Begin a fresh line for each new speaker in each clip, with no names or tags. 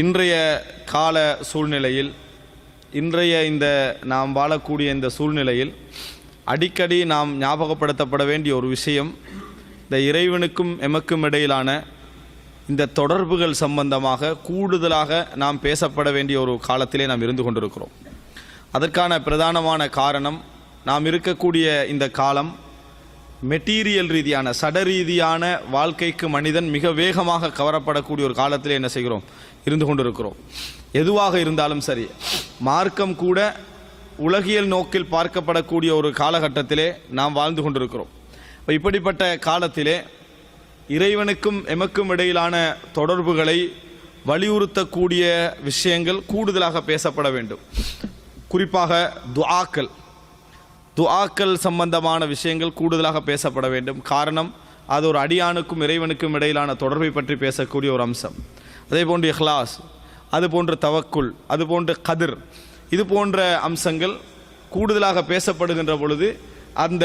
இன்றைய கால சூழ்நிலையில் இன்றைய இந்த நாம் வாழக்கூடிய இந்த சூழ்நிலையில் அடிக்கடி நாம் ஞாபகப்படுத்தப்பட வேண்டிய ஒரு விஷயம் இந்த இறைவனுக்கும் எமக்கும் இடையிலான இந்த தொடர்புகள் சம்பந்தமாக கூடுதலாக நாம் பேசப்பட வேண்டிய ஒரு காலத்திலே நாம் இருந்து கொண்டிருக்கிறோம். அதற்கான பிரதானமான காரணம் நாம் இருக்கக்கூடிய இந்த காலம் மெட்டீரியல் ரீதியான சட ரீதியான வாழ்க்கைக்கு மனிதன் மிக வேகமாக கவரப்படக்கூடிய ஒரு காலத்தில் என்ன செய்கிறோம்? இருந்து கொண்டிருக்கிறோம். எதுவாக இருந்தாலும் சரி மார்க்கம் கூட உலகியல் நோக்கில் பார்க்கப்படக்கூடிய ஒரு காலகட்டத்திலே நாம் வாழ்ந்து கொண்டிருக்கிறோம். இப்போ இப்படிப்பட்ட காலத்திலே இறைவனுக்கும் எமக்கும் இடையிலான தொடர்புகளை வலியுறுத்தக்கூடிய விஷயங்கள் கூடுதலாக பேசப்பட வேண்டும். குறிப்பாக துவாக்கள் துஆக்கள் சம்பந்தமான விஷயங்கள் கூடுதலாக பேசப்பட வேண்டும். காரணம் அது ஒரு அடியானுக்கும் இறைவனுக்கும் இடையிலான தொடர்பை பற்றி பேசக்கூடிய ஒரு அம்சம். அதே போன்று இஹ்லாஸ் அது போன்ற தவக்குள் அது போன்ற கதிர் இது போன்ற அம்சங்கள் கூடுதலாக பேசப்படுகின்ற பொழுது அந்த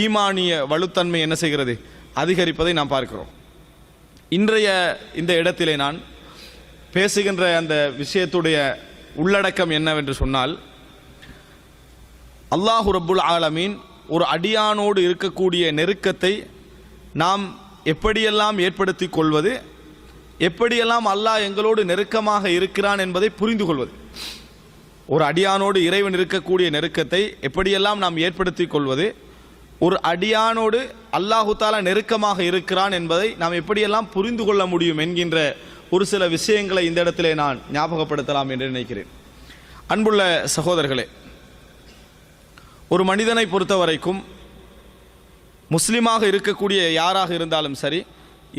ஈமானிய வலுத்தன்மை என்ன செய்கிறது? அதிகரிப்பதை நாம் பார்க்கிறோம். இன்றைய இந்த இடத்திலே நான் பேசுகின்ற அந்த விஷயத்துடைய உள்ளடக்கம் என்னவென்று சொன்னால் அல்லாஹு ரப்புல் ஆலமீன் ஒரு அடியானோடு இருக்கக்கூடிய நெருக்கத்தை நாம் எப்படியெல்லாம் ஏற்படுத்தி கொள்வது? எப்படியெல்லாம் அல்லாஹ் எங்களோடு நெருக்கமாக இருக்கிறான் என்பதை புரிந்து கொள்வது? ஒரு அடியானோடு இறைவன் இருக்கக்கூடிய நெருக்கத்தை எப்படியெல்லாம் நாம் ஏற்படுத்தி கொள்வது? ஒரு அடியானோடு அல்லாஹு தாலா நெருக்கமாக இருக்கிறான் என்பதை நாம் எப்படியெல்லாம் புரிந்து கொள்ள முடியும் என்கின்ற ஒரு சில விஷயங்களை இந்த இடத்திலே நான் ஞாபகப்படுத்தலாம் என்று நினைக்கிறேன். அன்புள்ள சகோதரர்களே ஒரு மனிதனை பொறுத்த வரைக்கும் முஸ்லீமாக இருக்கக்கூடிய யாராக இருந்தாலும் சரி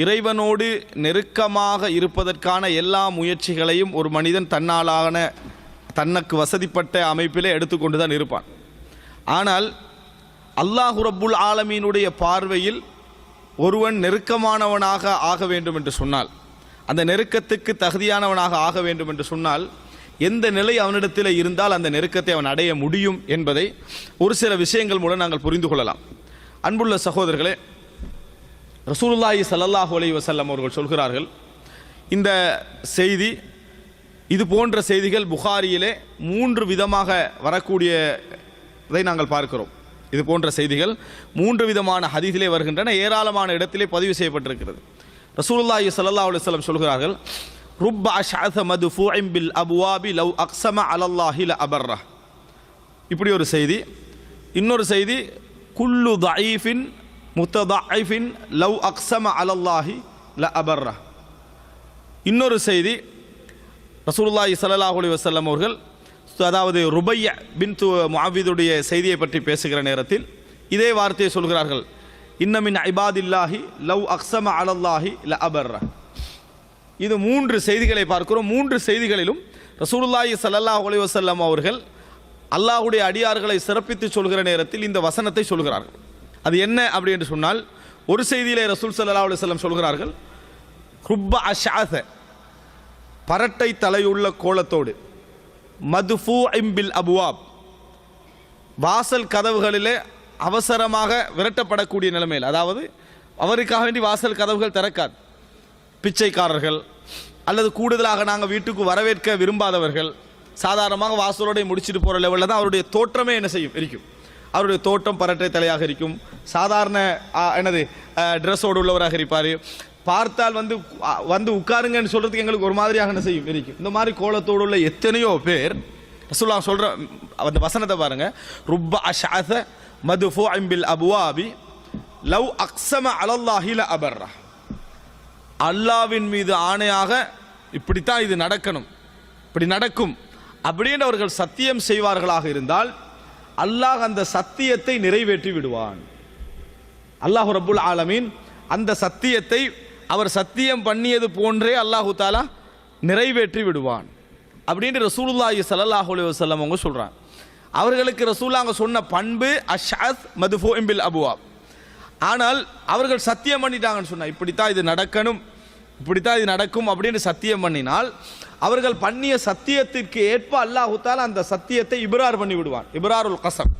இறைவனோடு நெருக்கமாக இருப்பதற்கான எல்லா முயற்சிகளையும் ஒரு மனிதன் தன்னாலான தனக்கு வசதிப்பட்ட அமைப்பிலே எடுத்துக்கொண்டு தான் இருப்பான். ஆனால் அல்லாஹு ரப்புல் ஆலமீனுடைய பார்வையில் ஒருவன் நெருக்கமானவனாக ஆக வேண்டும் என்று சொன்னால் அந்த நெருக்கத்துக்கு தகுதியானவனாக ஆக வேண்டும் என்று சொன்னால் எந்த நிலை அவனிடத்தில் இருந்தால் அந்த நெருக்கத்தை அவன் அடைய முடியும் என்பதை ஒரு சில விஷயங்கள் மூலம் நாங்கள் புரிந்து கொள்ளலாம். அன்புள்ள சகோதரர்களே ரசூலுல்லாஹி சல்லாஹூ அலி வசல்லம் அவர்கள் சொல்கிறார்கள் இந்த செய்தி இது போன்ற செய்திகள் புகாரியிலே மூன்று விதமாக வரக்கூடியதை நாங்கள் பார்க்கிறோம். இது போன்ற செய்திகள் மூன்று விதமான ஹதீஸிலே வருகின்றன ஏராளமான இடத்திலே பதிவு செய்யப்பட்டிருக்கிறது. ரசூலுல்லாஹி சல்லா அலுவலம் சொல்கிறார்கள் ருப் அஷ்அஸ மது ஃபூஇம்பில் அபுவாபி லவ் அக்ஸம அலல்லாஹி ல அபர்ரா இப்படி ஒரு செய்தி. இன்னொரு செய்தி குல்லு தஈஃபின் முத்ததஈஃபின் லவ் அக்ஸம அலல்லாஹி ல அபர்ரா இன்னொரு செய்தி ரசூல்லாஹி ஸல்லல்லாஹு வசல்லம் வஸல்லம் அவர்கள் அதாவது ருபைய பின் து முஅவிதுடைய செய்தியை பற்றி பேசுகிற நேரத்தில் இதே வார்த்தையை சொல்கிறார்கள். இன்னமின் ஐபாதில்லாஹி லவ் அக்ஸம அலல்லாஹி ல அபர்ரா இது மூன்று செய்திகளை பார்க்கிறோம். மூன்று செய்திகளிலும் ரசூலுல்லாஹி ஸல்லல்லாஹு அலி வசல்லம் அவர்கள் அல்லாஹ்வுடைய அடியார்களை சிறப்பித்து சொல்கிற நேரத்தில் இந்த வசனத்தை சொல்கிறார்கள். அது என்ன அப்படி என்று சொன்னால் ஒரு செய்தியிலே ரசூல் சல்லா அலைஹி சொல்கிறார்கள் ருப்ப அஷாத பரட்டை தலையுள்ள கோலத்தோடு மதுஃபூ இம்பில் அபுவாப் வாசல் கதவுகளிலே அவசரமாக விரட்டப்படக்கூடிய நிலைமையில் அதாவது அவருக்காக வேண்டி வாசல் கதவுகள் திறக்காது. பிச்சைக்காரர்கள் அல்லது கூடுதலாக நாங்கள் வீட்டுக்கு வரவேற்க விரும்பாதவர்கள் சாதாரணமாக வாசலோடைய முடிச்சுட்டு போகிற லெவலில் தான் அவருடைய தோற்றமே என்ன செய்யும்? இருக்கும் அவருடைய தோற்றம் பரட்டை தலையாக இருக்கும் சாதாரண என்னது ட்ரெஸ்ஸோடு உள்ளவராக இருப்பார். பார்த்தால் வந்து வந்து உட்காருங்கன்னு சொல்கிறதுக்கு எங்களுக்கு ஒரு மாதிரியாக என்ன செய்யும்? இருக்கும் இந்த மாதிரி கோலத்தோடு உள்ள எத்தனையோ பேர் ரசூல்லா சொல்கிற அந்த வசனத்தை பாருங்கள் ருப்ப அஷாத மதுஃபு அம்பில் அபுவாபி லவ் அக்ஸம அலல்லாஹில அபர்ரா அல்லாவின் மீது ஆணையாக இப்படித்தான் இது நடக்கணும். இப்படி நடக்கும். அப்படின்னு அவர்கள் சத்தியம் செய்வார்களாக இருந்தால் அல்லாஹ் அந்த சத்தியத்தை நிறைவேற்றி விடுவான். அல்லாஹ் ரபுல் ஆலமீன் அந்த சத்தியத்தை அவர் சத்தியம் பண்ணியது போன்றே அல்லாஹு தாலா நிறைவேற்றி விடுவான். அப்படின்னு ரசூலுல்லாஹி ஸல்லல்லாஹு அலைஹி அவங்க சொல்கிறாங்க அவர்களுக்கு ரசூலாங்க சொன்ன பண்பு அஷாத் மதுஃபு இம்பில் அபுவாப். ஆனால் அவர்கள் சத்தியம் பண்ணிட்டாங்கன்னு சொன்னால் இப்படித்தான் இது நடக்கணும். இப்படித்தான் இது நடக்கும் அப்படின்னு சத்தியம் பண்ணினால் அவர்கள் பண்ணிய சத்தியத்திற்கு ஏற்ப அல்லாஹுத்தால் அந்த சத்தியத்தை இப்ரார் பண்ணி விடுவான். இப்ராருல் கசம்.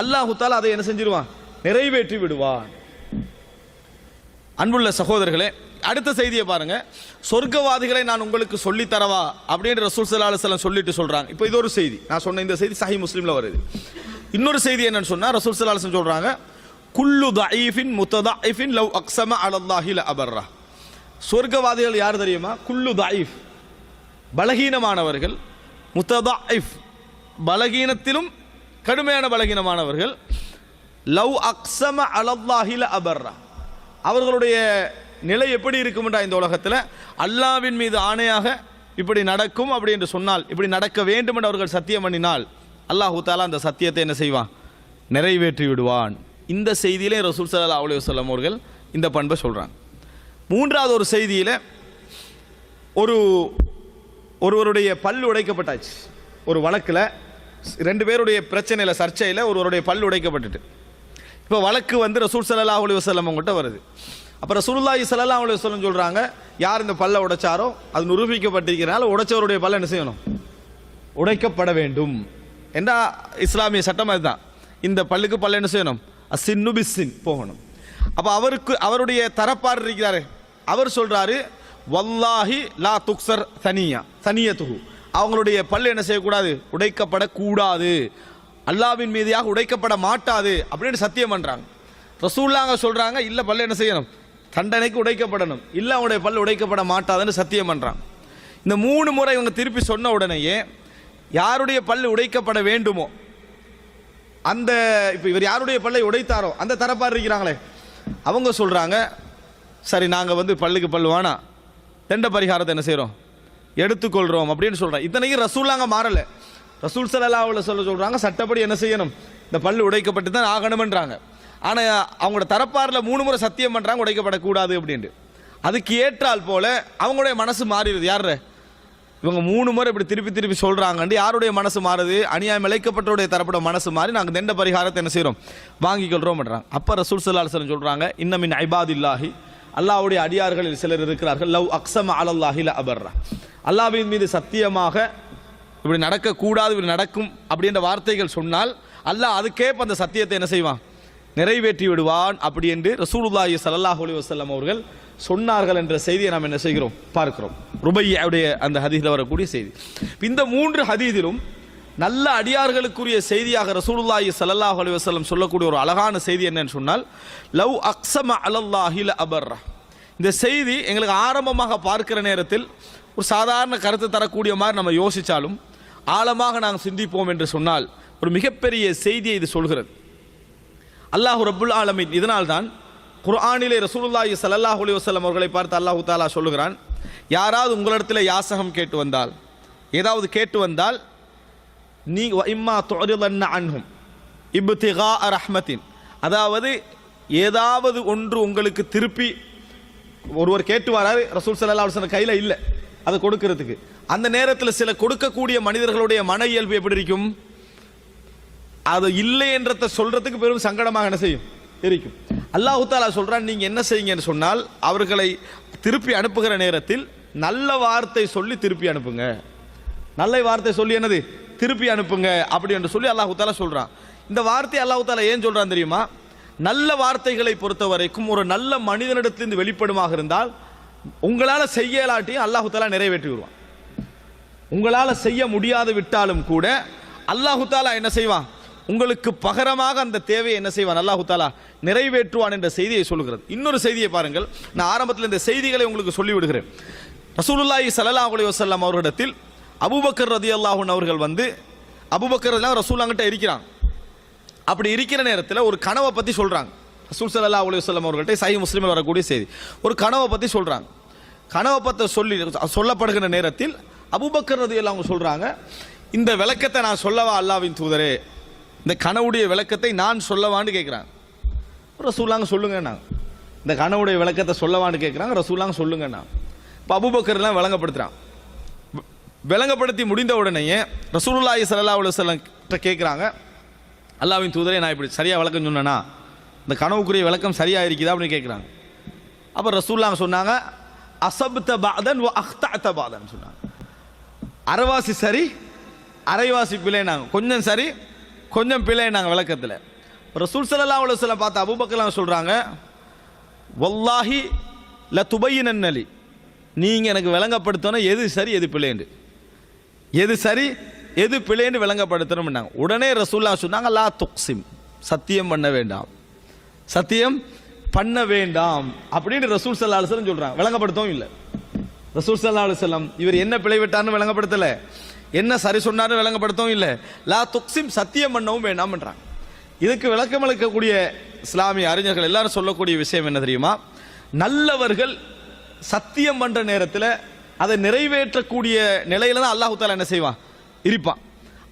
அல்லாஹுத்தால் அதை என்ன செஞ்சிருவான்? நிறைவேற்றி விடுவான். அன்புள்ள சகோதரர்களே அடுத்த செய்தியை பாருங்க. சொர்க்கவாதிகளை நான் உங்களுக்கு சொல்லி தரவா? அப்படின்னு ரசூல் சல்லா அலுவலம் சொல்லிட்டு சொல்றாங்க. இப்போ இது ஒரு செய்தி. நான் சொன்ன இந்த செய்தி சஹி முஸ்லீம்ல வருது. இன்னொரு செய்தி என்னன்னு சொன்னா ரசூல் சல்லா அலுவலம் சொல்றாங்க குல்லு முத்ததா முத்ததாயிஃபின் லவ் அக்ஸம அலல்லாஹி அபர்ரா சொர்க்கவாதிகள் யார் தெரியுமா? குல்லு தாயிஃப். பலகீனமானவர்கள். முத்ததாயிஃப். பலகீனத்திலும் கடுமையான பலகீனமானவர்கள். லவ் அக்ஸம அலல்லாஹில அபர்ரா அவர்களுடைய நிலை எப்படி இருக்கும்டா இந்த உலகத்தில்? அல்லாவின் மீது ஆணையாக இப்படி நடக்கும் அப்படி என்று சொன்னால் இப்படி நடக்க வேண்டும் என்று அவர்கள் சத்தியம் பண்ணினால் அல்லாஹு தாலா அந்த சத்தியத்தை என்ன செய்வான்? நிறைவேற்றி விடுவான் இந்த செய்தியிலே ரசூல் சல்லா அலி வல்லம் அவர்கள் இந்த பண்பை சொல்கிறாங்க மூன்றாவது ஒரு செய்தியில் ஒரு ஒருவருடைய பல் உடைக்கப்பட்டாச்சு. ஒரு வழக்கில் ரெண்டு பேருடைய பிரச்சனையில் சர்ச்சையில் ஒருவருடைய பல் உடைக்கப்பட்டுட்டு. இப்போ வழக்கு வந்து ரசூல் சல்லா அலி வசல்லம் அவங்ககிட்ட வருது. அப்போ ரசூலுல்லாஹி சல்லா அலி வசல்லம் சொல்கிறாங்க யார் இந்த பல்லை உடைச்சாரோ அது நிரூபிக்கப்பட்டிருக்கிறனால உடைச்சவருடைய பல்லை என்ன செய்யணும்? உடைக்கப்பட வேண்டும். என்றா இஸ்லாமிய சட்டம் அதுதான். இந்த பல்லுக்கு பல்ல என்ன செய்யணும்? அசின்னு பிஸ்ஸின் போகணும். அப்போ அவருக்கு அவருடைய தரப்பார் இருக்கிறாரு. அவர் சொல்றாரு வல்லாஹி லா துக்சர் தனியா துகு அவங்களுடைய பல் என்ன செய்யக்கூடாது? உடைக்கப்படக்கூடாது. அல்லாவின் மீதியாக உடைக்கப்பட மாட்டாது அப்படின்னு சத்தியம் பண்றாங்க. ரசூல்லாங்க சொல்றாங்க இல்லை பல் என்ன செய்யணும்? தண்டனைக்கு உடைக்கப்படணும். இல்லை அவனுடைய பல் உடைக்கப்பட மாட்டாதுன்னு சத்தியம் பண்றாங்க. இந்த மூணு முறை இவங்க திருப்பி சொன்ன உடனேயே யாருடைய பல் உடைக்கப்பட வேண்டுமோ அந்த இப்போ இவர் யாருடைய பல்லை உடைத்தாரோ அந்த தரப்பார் இருக்கிறாங்களே அவங்க சொல்கிறாங்க சரி நாங்கள் வந்து பல்லுக்கு பல்லு வேணாம் தண்ட பரிகாரத்தை என்ன செய்கிறோம் எடுத்துக்கொள்கிறோம் அப்படின்னு சொல்கிறோம் இத்தனைக்கும் ரசூலாங்க மாறலை. ரசூல் சலாவில் சொல்ல சொல்கிறாங்க சட்டப்படி என்ன செய்யணும்? இந்த பல்லு உடைக்கப்பட்டு தான் ஆகணுமென்றாங்க. ஆனால் அவங்களோட தரப்பாரில் மூணு முறை சத்தியம் பண்ணுறாங்க உடைக்கப்படக்கூடாது அப்படின்ட்டு. அதுக்கு ஏற்றால் போல அவங்களுடைய மனசு மாறிடுது. யார் இவங்க மூணு முறை இப்படி திருப்பி திருப்பி சொல்கிறாங்கண்டு யாருடைய மனசு மாறுது? அநியாயம் இழைக்கப்பட்டவருடைய தரப்பட மனசு மாறி நாங்கள் தண்ட பரிகாரத்தை என்ன செய்கிறோம் வாங்கிக் கொள்கிறோம்ன்றாங்க அப்போ ரசூல் சல்லாஹன் சொல்கிறாங்க இன்னமின் ஐபாதில்லாஹி அல்லாஹ்வுடைய அடியார்களில் சிலர் இருக்கிறார்கள் லவ் அக்ஸம அலல்லாஹில அபர்ரா. அல்லாவின் மீது சத்தியமாக இப்படி நடக்கக்கூடாது இப்படி நடக்கும் அப்படின்ற வார்த்தைகள் சொன்னால் அல்லாஹ் அதுக்கேற்ப அந்த சத்தியத்தை என்ன செய்வான்? நிறைவேற்றி விடுவான். அப்படி என்று ரசூலுல்லாஹி சல்லாஹ் அலி வசல்லம் அவர்கள் சொன்னார்கள் என்ற செய்தியை நாம் என்ன செய்கிறோம்? பார்க்கிறோம். ருபையாவுடைய அந்த ஹதீஸில் வரக்கூடிய செய்தி. இந்த மூன்று ஹதீதிலும் நல்ல அடியார்களுக்குரிய செய்தியாக ரசூலுல்லாஹி சல்லாஹ் அலி வசலம் சொல்லக்கூடிய ஒரு அழகான செய்தி என்னன்னு சொன்னால் லவ் அக்ஸம அலல்லாஹில அபர்ரா இந்த செய்தி எங்களுக்கு ஆரம்பமாக பார்க்கிற நேரத்தில் ஒரு சாதாரண கருத்து தரக்கூடிய மாதிரி நம்ம யோசித்தாலும் ஆழமாக நாங்கள் சிந்திப்போம் என்று சொன்னால் ஒரு மிகப்பெரிய செய்தியை இது சொல்கிறது. அல்லாஹு ரபுல் ஆலமின் இதனால்தான் குர்ஆனிலே ரசூலுல்லாஹி ஸல்லல்லாஹு அலி வசலம் அவர்களை பார்த்து அல்லாஹு தாலா சொல்லுகிறான் யாராவது உங்களிடத்தில் யாசகம் கேட்டு வந்தால் ஏதாவது கேட்டு வந்தால் நீ வ இம்மா துரிதன்ன அன்ஹும் இப்திகா ரஹ்மத்தின். அதாவது ஏதாவது ஒன்று உங்களுக்கு திருப்பி ஒருவர் கேட்டு வராரு ரசூல் சல்லா அலைஹி கையில் இல்லை அதை கொடுக்கறதுக்கு. அந்த நேரத்தில் சில கொடுக்கக்கூடிய மனிதர்களுடைய மன இயல்பு எப்படி இருக்கும்? அது இல்லை என்றத சொல்றதுக்கு பெரும் சங்கடமாக என்ன செய்யும்? இருக்கும் அல்லாஹு தாலா நீங்கள் என்ன செய்யுங்கன்னு சொன்னால் அவர்களை திருப்பி அனுப்புகிற நேரத்தில் நல்ல வார்த்தை சொல்லி திருப்பி அனுப்புங்க. நல்ல வார்த்தை சொல்லி என்னது? திருப்பி அனுப்புங்க. அப்படி என்று சொல்லி அல்லாஹு தாலா இந்த வார்த்தை அல்லாஹு தாலா ஏன் சொல்கிறான் தெரியுமா? நல்ல வார்த்தைகளை பொறுத்த வரைக்கும் ஒரு நல்ல மனிதனிடத்திலிருந்து வெளிப்படுமாக இருந்தால் உங்களால் செய்ய இயலாட்டியும் அல்லாஹு தாலா நிறைவேற்றி விடுவான் உங்களால் செய்ய முடியாது விட்டாலும் கூட அல்லாஹு தாலா என்ன செய்வான்? உங்களுக்கு பகரமாக அந்த தேவையை என்ன செய்வான்? அல்லாஹு தாலா நிறைவேற்றுவான் என்ற செய்தியை சொல்லுகிறது. இன்னொரு செய்தியை பாருங்கள். நான் ஆரம்பத்தில் இந்த செய்திகளை உங்களுக்கு சொல்லிவிடுகிறேன் ரசூலுல்லாஹி சல்லா அலி வசல்லாம் அவர்களிடத்தில் அபூபக்கர் அல்லாஹூன் அவர்கள் வந்து அபூபக்கர் ரசூலாங்கிட்ட இருக்கிறாங்க அப்படி இருக்கிற நேரத்தில் ஒரு கனவை பற்றி சொல்கிறாங்க ரசூல் சல்லா அலி வல்லம் அவர்கள்ட்ட சஹி முஸ்லீமில் வரக்கூடிய செய்தி. ஒரு கனவை பற்றி சொல்கிறாங்க கனவை பற்றி சொல்லி சொல்லப்படுகிற நேரத்தில் அபூபக்கர் அல்லா அவங்க சொல்கிறாங்க இந்த விளக்கத்தை நான் சொல்லவா அல்லாவின் தூதரே? இந்த கனவுடைய விளக்கத்தை நான் சொல்லவான்னு கேட்குறாங்க ரசூலாங்க சொல்லுங்க நான் இந்த கனவுடைய விளக்கத்தை சொல்லவான்னு கேட்குறாங்க ரசூலாங்க சொல்லுங்க நான் இப்போ விளங்கப்படுத்துகிறான் விளங்கப்படுத்தி முடிந்த உடனேயே ரசூலுல்லாஹி சல்லா அலைஹி கிட்ட கேட்குறாங்க அல்லாவின் தூதரே நான் இப்படி சரியாக விளக்கம் சொன்னேனா? இந்த கனவுக்குரிய விளக்கம் சரியாக இருக்குதா அப்படின்னு கேட்குறாங்க அப்போ ரசூல்லாங்க சொன்னாங்க அசப்த பாதன் அஹ்த பாதன் சொன்னாங்க. அரைவாசி சரி அரைவாசி பிழைனாங்க. கொஞ்சம் சரி கொஞ்சம் பிழை நாங்கள் விளக்கத்தில் ரசூல் ஸல்லல்லாஹு அவ்வளோ வஸல்லம் பார்த்து அபூபக்கர்லாம் சொல்கிறாங்க வல்லாஹி ல துபையினல்லி நீங்கள் எனக்கு விளங்கப்படுத்தணும் எது சரி எது பிழைண்டு எது சரி எது பிழைண்டு விளங்கப்படுத்தணும்னாங்க. உடனே ரசூல்லா சொன்னாங்க லா துக்சிம் சத்தியம் பண்ண வேண்டாம். சத்தியம் பண்ண வேண்டாம். அப்படின்னு ரசூல் சல்லா அலுவலம் சொல்கிறாங்க விளங்கப்படுத்தவும் இல்லை. ரசூல் சல்லா அலுவலம் இவர் என்ன பிழை விட்டார்னு என்ன சரி சொன்னார்னு விளங்கப்படுத்தவும் இல்லை. லா துக்சிம் சத்தியம் பண்ணவும் வேண்டாம்ன்றாங்க. இதுக்கு விளக்கம் அளிக்கக்கூடிய இஸ்லாமிய அறிஞர்கள் எல்லாரும் சொல்லக்கூடிய விஷயம் என்ன தெரியுமா? நல்லவர்கள் சத்தியம் பண்ணுற நேரத்தில் அதை நிறைவேற்றக்கூடிய நிலையில தான் அல்லாஹு தாலா என்ன செய்வான்? இருப்பான்.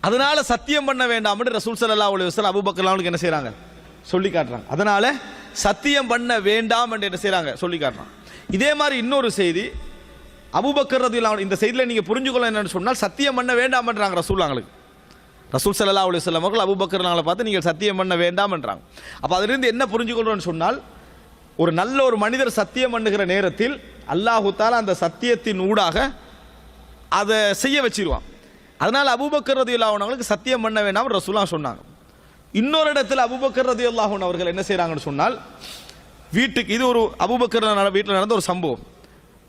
அதனால சத்தியம் பண்ண வேண்டாம்னு ரசூல் சல்லா அலைஹி வஸல்லம் அபூபக்கர்லாவுக்கு என்ன செய்கிறாங்க சொல்லி காட்டுறாங்க. அதனால சத்தியம் பண்ண வேண்டாம் என்று என்ன செய்கிறாங்க சொல்லி காட்டுறான். இதே மாதிரி இன்னொரு செய்தி அபுபக்கர் ரதி இந்த செய்தியில் நீங்கள் புரிஞ்சுக்கொள்ள என்னென்னு சொன்னால் சத்தியம் பண்ண வேண்டாம்ன்றாங்க ரசூல்லாங்களுக்கு ரசூல் சல்லா அலி சொல்லம் அவர்கள் அபூபக்கர்லாங்களை பார்த்து நீங்கள் சத்தியம் பண்ண வேண்டாம்ன்றாங்க அப்போ அதிலிருந்து என்ன புரிஞ்சுக்கொள்கிறோன்னு சொன்னால் ஒரு நல்ல ஒரு மனிதர் சத்தியம் பண்ணுகிற நேரத்தில் அல்லாஹு அந்த சத்தியத்தின் ஊடாக அதை செய்ய வச்சிருவான். அதனால் அபுபக்கர் ரதி அவங்களுக்கு சத்தியம் பண்ண வேண்டாம் ரசூலா சொன்னாங்க. இன்னொரு இடத்துல அபூபக்கர் அல்லாஹன் அவர்கள் என்ன செய்கிறாங்கன்னு சொன்னால் வீட்டுக்கு இது ஒரு அபுபக்கர் வீட்டில் நடந்த ஒரு சம்பவம்.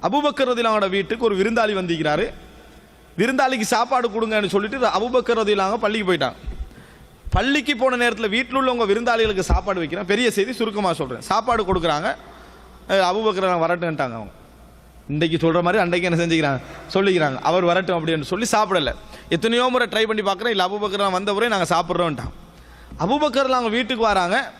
அபுபக்கரதிலாவோட வீட்டுக்கு ஒரு விருந்தாளி வந்திருக்கிறாரு. விருந்தாளிக்கு சாப்பாடு கொடுங்கன்னு சொல்லிட்டு அபுபக்கரதிலாங்க பள்ளிக்கு போயிட்டாங்க பள்ளிக்கு போன நேரத்தில் வீட்டில் உள்ளவங்க விருந்தாளிகளுக்கு சாப்பாடு வைக்கிறேன். பெரிய செய்தி சுருக்கமாக சொல்கிறேன் சாப்பாடு கொடுக்குறாங்க. அஹ் வரட்டுன்ட்டாங்க அவங்க. இன்றைக்கு சொல்கிற மாதிரி அன்றைக்கு என்ன செஞ்சுக்கிறாங்க? சொல்லிக்கிறாங்க. அவர் வரட்டும் அப்படின்னு சொல்லி சாப்பிடல. எத்தனையோ முறை ட்ரை பண்ணி பார்க்குறேன். இல்லை அபூபக்கர் வந்தவரே நாங்கள் சாப்பிட்றோன்ட்டான் அபூபக்கரில் அவங்க வீட்டுக்கு வராங்க.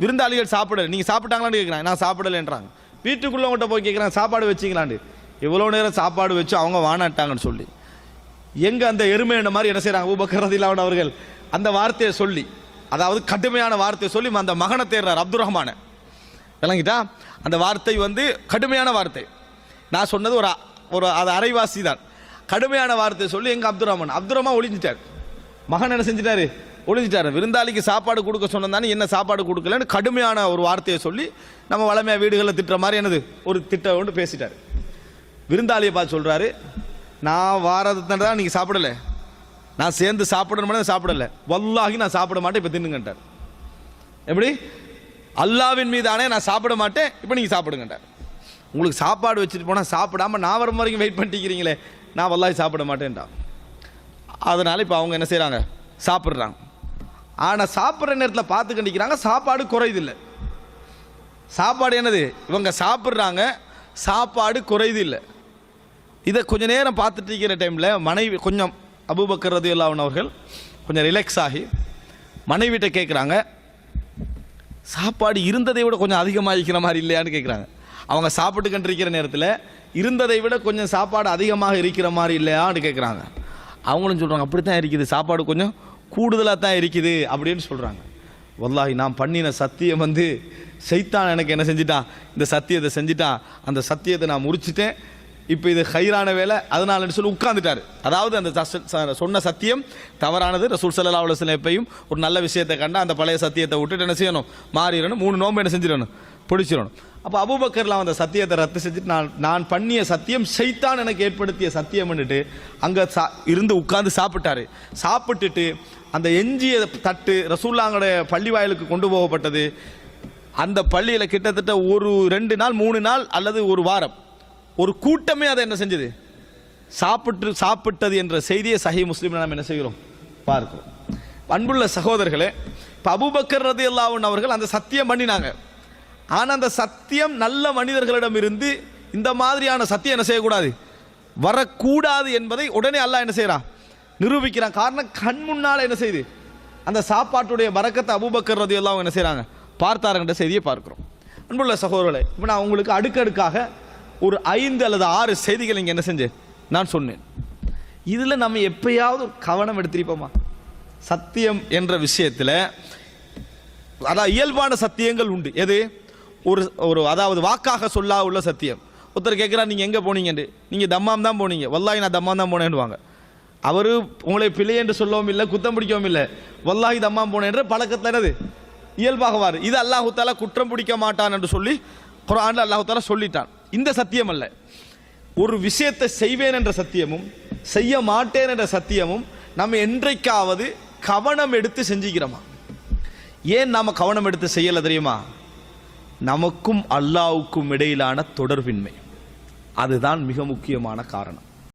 விருந்தாளிகள் சாப்பிடலை. நீங்கள் சாப்பிட்டாங்களான்னு கேட்குறாங்க நான் சாப்பிடலைன்றாங்க. வீட்டுக்குள்ளவங்கள்ட்ட போய் கேட்குறாங்க சாப்பாடு வச்சிங்களான்னு இவ்வளோ நேரம் சாப்பாடு வச்சு அவங்க வானாட்டாங்கன்னு சொல்லி. எங்கே அந்த எருமை மாதிரி என்ன செய்கிறாங்க அபூபக்கர் இல்லாமல் அவர்கள்? அந்த வார்த்தையை சொல்லி அதாவது கடுமையான வார்த்தையை சொல்லி அந்த மகனை தேடுறார் அப்துல் ரஹ்மான விளங்கிட்டா? அந்த வார்த்தை வந்து கடுமையான வார்த்தை. நான் சொன்னது ஒரு ஒரு அது அரைவாசி தான் கடுமையான வார்த்தையை சொல்லி எங்கள் அப்துல் ரஹ்மான் அப்துல் ரஹ்மான் ஒளிஞ்சிட்டார். மகன் என்ன செஞ்சிட்டாரு? ஒளிஞ்சிட்டாரு. விருந்தாளிக்கு சாப்பாடு கொடுக்க சொன்னதானே என்ன சாப்பாடு கொடுக்கலன்னு கடுமையான ஒரு வார்த்தையை சொல்லி நம்ம வளமையாக வீடுகளில் திட்டுற மாதிரி என்னது ஒரு திட்டம் கொண்டு பேசிட்டார். விருந்தாளியை பார்த்து சொல்கிறாரு நான் வாரத்தை தான் நீங்கள் சாப்பிடலை. நான் சேர்ந்து சாப்பிடணும் சாப்பிடலை. வல்லாகி நான் சாப்பிட மாட்டேன் இப்போ தின்னுங்கன்ட்டார். எப்படி? அல்லாவின் மீதானே நான் சாப்பிட மாட்டேன் இப்போ நீங்கள் சாப்பிடுங்கன்ட்டார். உங்களுக்கு சாப்பாடு வச்சுட்டு போனால் சாப்பிடாம நான் வரும் வரைக்கும் வெயிட் பண்ணிக்கிறீங்களே நான் வல்லாகி சாப்பிட மாட்டேன்ட்டான். அதனால் இப்போ அவங்க என்ன செய்கிறாங்க சாப்பிட்றாங்க. ஆனால் சாப்பிட்ற நேரத்தில் பார்த்து கண்டிக்கிறாங்க சாப்பாடு குறையுதில்லை சாப்பாடு என்னது? இவங்க சாப்பிட்றாங்க. சாப்பாடு குறையுது இல்லை இதை கொஞ்ச நேரம் பார்த்துட்டு இருக்கிற டைமில் மனைவி கொஞ்சம் அபூபக்கர் ரதி அவர்கள் கொஞ்சம் ரிலாக்ஸ் ஆகி மனைவிட்ட கேட்குறாங்க சாப்பாடு இருந்ததை விட கொஞ்சம் அதிகமாக இருக்கிற மாதிரி இல்லையான்னு கேட்குறாங்க அவங்க சாப்பிட்டு கண்டிருக்கிற நேரத்தில் இருந்ததை விட கொஞ்சம் சாப்பாடு அதிகமாக இருக்கிற மாதிரி இல்லையான்னு கேட்குறாங்க அவங்களும் சொல்கிறாங்க அப்படி தான் இருக்குது. சாப்பாடு கொஞ்சம் கூடுதலாக தான் இருக்குது அப்படின்னு சொல்கிறாங்க வல்லாஹி நான் பண்ணின சத்தியம் வந்து சைத்தான் எனக்கு என்ன செஞ்சிட்டான்? இந்த சத்தியத்தை செஞ்சிட்டான். அந்த சத்தியத்தை நான் முறிச்சிட்டேன். இப்போ இது ஹைரான வேலை. அதனாலன்னு சொல்லி உட்காந்துட்டாரு அதாவது அந்த சொன்ன சத்தியம் தவறானது. ரசூல் சல்லா அலுவலம் எப்பையும் ஒரு நல்ல விஷயத்தை கண்டா அந்த பழைய சத்தியத்தை விட்டுட்டு என்ன செய்யணும்? மாறிடணும். மூணு நோம்பு என்ன செஞ்சிடணும்? பிடிச்சிடணும். அப்போ அபூபக்கர்லாம் அந்த சத்தியத்தை ரத்து செஞ்சுட்டு நான் நான் பண்ணிய சத்தியம் சைத்தான் எனக்கு ஏற்படுத்திய சத்தியம்னுட்டு அங்கே சா இருந்து உட்காந்து சாப்பிட்டாரு. சாப்பிட்டுட்டு அந்த எஞ்சிய தட்டு ரசூல்லாங்களுடைய பள்ளி வாயிலுக்கு கொண்டு போகப்பட்டது. அந்த பள்ளியில் கிட்டத்தட்ட ஒரு ரெண்டு நாள் மூணு நாள் அல்லது ஒரு வாரம். ஒரு கூட்டமே அதை என்ன செஞ்சது? சாப்பிட்டு சாப்பிட்டது என்ற செய்தியை சஹி முஸ்லீம் நாம் என்ன செய்கிறோம்? பார்க்கிறோம். அன்புள்ள சகோதரர்களே இப்போ அபூபக்கர் ரதி அவர்கள் அந்த சத்தியம் பண்ணினாங்க. ஆனால் அந்த சத்தியம் நல்ல மனிதர்களிடம் இருந்து இந்த மாதிரியான சத்தியம் என்ன செய்யக்கூடாது? வரக்கூடாது என்பதை உடனே அல்லாஹ் என்ன செய்கிறான் நிரூபிக்கிறான். காரணம் கண் முன்னால் என்ன செய்யுது அந்த சாப்பாட்டுடைய பறக்கத்தை அபுபக்கர் ரதி என்ன செய்கிறாங்க பார்த்தாருங்கிற செய்தியை பார்க்குறோம். அன்புள்ள சகோதரர்களே இப்போ நான் உங்களுக்கு அடுக்கடுக்காக ஒரு ஐந்து அல்லது ஆறு செய்திகள் இங்கே என்ன செஞ்சேன்? நான் சொன்னேன். இதில் நம்ம எப்பயாவது கவனம் எடுத்திருப்போமா? சத்தியம் என்ற விஷயத்தில் அதான் இயல்பான சத்தியங்கள் உண்டு. எது? ஒரு ஒரு அதாவது வாக்காக சொல்லா உள்ள சத்தியம். ஒருத்தர் கேட்குறா நீங்கள் எங்கே போனீங்கன்னு? நீங்கள் தம்மாம் தான் போனீங்க. வல்லாய் நான் தம்மாம் தான் போனேன்னுவாங்க. அவர் உங்களை பிழை என்று சொல்லவும் இல்லை குத்தம் பிடிக்கவும் இல்லை. வல்லாஹி தம்மாம் போனேன் என்ற பழக்கத்தில் என்னது? இயல்பாகவார் இது அல்லாஹு தாலா குற்றம் பிடிக்க மாட்டான் என்று சொல்லி குரான்ல அல்லாஹு தாலா சொல்லிட்டான். இந்த சத்தியம் அல்ல. ஒரு விஷயத்தை செய்வேன் என்ற சத்தியமும் செய்ய மாட்டேன் என்ற சத்தியமும் நம்ம என்றைக்காவது கவனம் எடுத்து செஞ்சுக்கிறோமா? ஏன் நாம் கவனம் எடுத்து செய்யலை தெரியுமா? நமக்கும் அல்லாவுக்கும் இடையிலான தொடர்பின்மை. அதுதான் மிக முக்கியமான காரணம்.